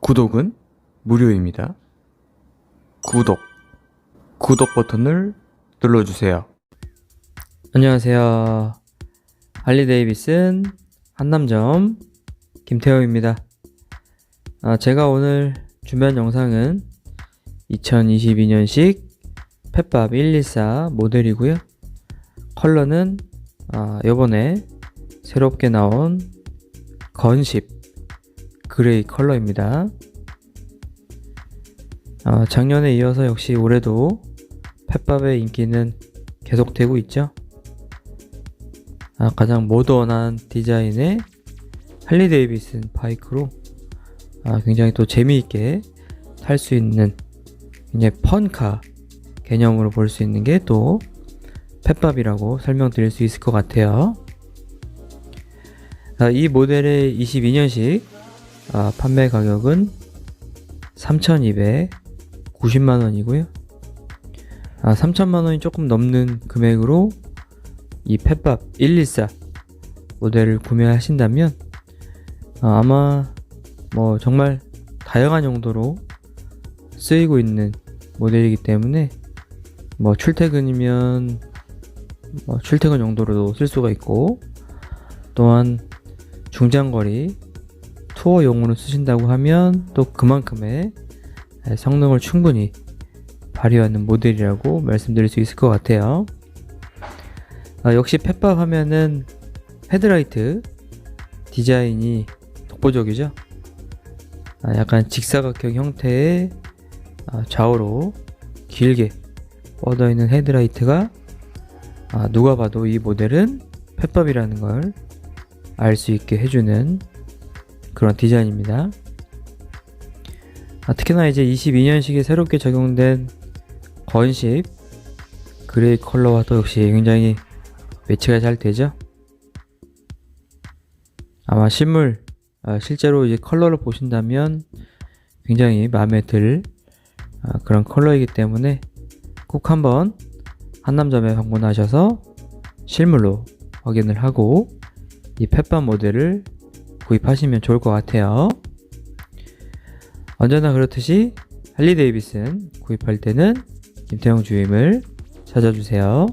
구독은 무료입니다. 구독, 구독 버튼을 눌러주세요. 안녕하세요. 할리 데이비슨 한남점 김태호입니다. 아, 제가 오늘 준비한 영상은 2022년식 펫밥 114 모델이고요. 컬러는 아, 요번에 새롭게 나온 건십 그레이 컬러입니다. 아, 작년에 이어서 역시 올해도 펫밥의 인기는 계속되고 있죠. 아, 가장 모던한 디자인의 할리 데이비슨 바이크로 아, 굉장히 또 재미있게 탈 수 있는 굉장히 펀카 개념으로 볼 수 있는 게 또 펫밥이라고 설명드릴 수 있을 것 같아요. 아, 이 모델의 22년식 아, 판매 가격은 3,290만 원이고요. 아, 3천만 원이 조금 넘는 금액으로 이 펫밥 114 모델을 구매하신다면 아, 아마 뭐 정말 다양한 용도로 쓰이고 있는 모델이기 때문에 뭐 출퇴근이면 뭐 출퇴근 용도로도 쓸 수가 있고 또한 중장거리 투어용으로 쓰신다고 하면 또 그만큼의 성능을 충분히 발휘하는 모델이라고 말씀드릴 수 있을 것 같아요. 아, 역시 펫밥 하면은 헤드라이트 디자인이 독보적이죠. 아, 약간 직사각형 형태의 아, 좌우로 길게 뻗어 있는 헤드라이트가 아, 누가 봐도 이 모델은 펫밥이라는 걸 알 수 있게 해주는 그런 디자인입니다. 아, 특히나 이제 22년식에 새롭게 적용된 건식 그레이 컬러와 또 역시 굉장히 매치가 잘 되죠. 아마 실물 아, 실제로 이제 컬러를 보신다면 굉장히 마음에 들 아, 그런 컬러이기 때문에 꼭 한번 한남점에 방문하셔서 실물로 확인을 하고 이 펫밥 모델을 구입하시면 좋을 것 같아요. 언제나 그렇듯이 할리 데이비슨 구입할 때는 김태형 주임을 찾아주세요.